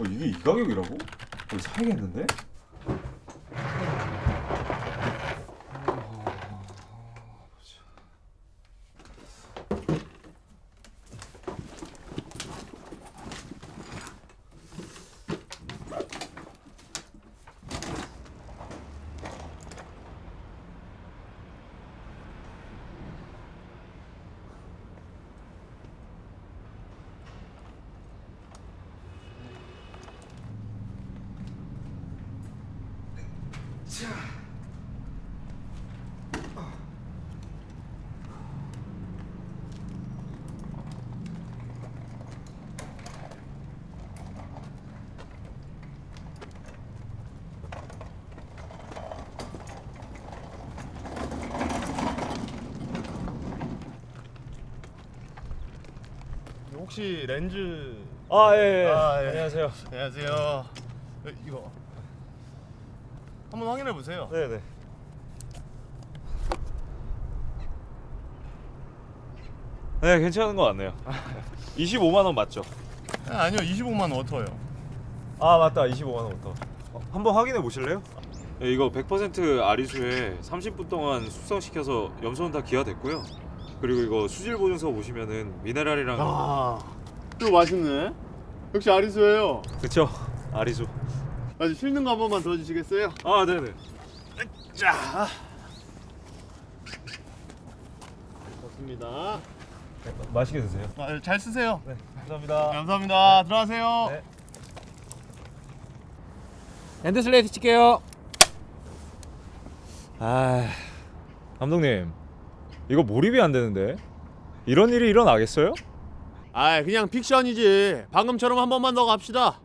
어, 이게 이 가격이라고? 어, 이거 사야겠는데? 혹시 렌즈 아, 예, 예. 아, 예. 안녕하세요. 안녕하세요. 어, 이거 한번 확인해 보세요. 네네. 네, 괜찮은 것 같네요. 25만 원 맞죠? 아, 아니요, 25만 원 어터요. 아 맞다 25만 원부터 어, 한번 확인해 보실래요? 네, 이거 100% 아리수에 30분 동안 숙성시켜서 염소는 다 기화됐고요 그리고 이거 수질 보증서 보시면은 미네랄이랑 아, 이거 맛있네. 역시 아리수예요. 그쵸 아리수 아주 실는 거 한 번만 도와주시겠어요? 아 네네 자, 좋습니다. 맛있게 드세요 아, 잘 쓰세요. 네 감사합니다 감사합니다. 들어가세요. 네. 엔드 슬레이트 칠게요. 아 감독님 이거 몰입이 안 되는데 이런 일이 일어나겠어요? 아, 그냥 픽션이지. 방금처럼 한 번만 더 갑시다.